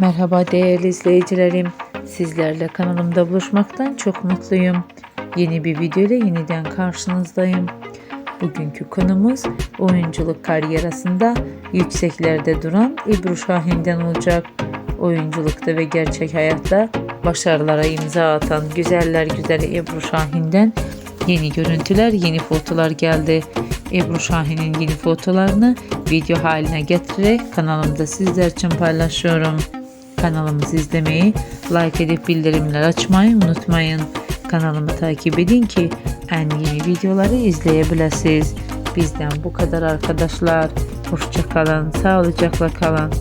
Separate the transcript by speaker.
Speaker 1: Merhaba değerli izleyicilerim. Sizlerle kanalımda buluşmaktan çok mutluyum. Yeni bir video ile yeniden karşınızdayım. Bugünkü konumuz oyunculuk kariyerasında yükseklerde duran Ebru Şahin'den olacak. Oyunculukta ve gerçek hayatta başarılara imza atan güzeller güzeli Ebru Şahin'den yeni görüntüler, yeni fotolar geldi. Ebru Şahin'in yeni fotolarını video haline getirerek kanalımda sizler için paylaşıyorum. Kanalımızı izlemeyi, like edip bildirimler açmayı unutmayın. Kanalımı takip edin ki en yeni videoları izleyebilirsiniz. Bizden bu kadar arkadaşlar. Hoşça kalın, sağlıcakla kalın.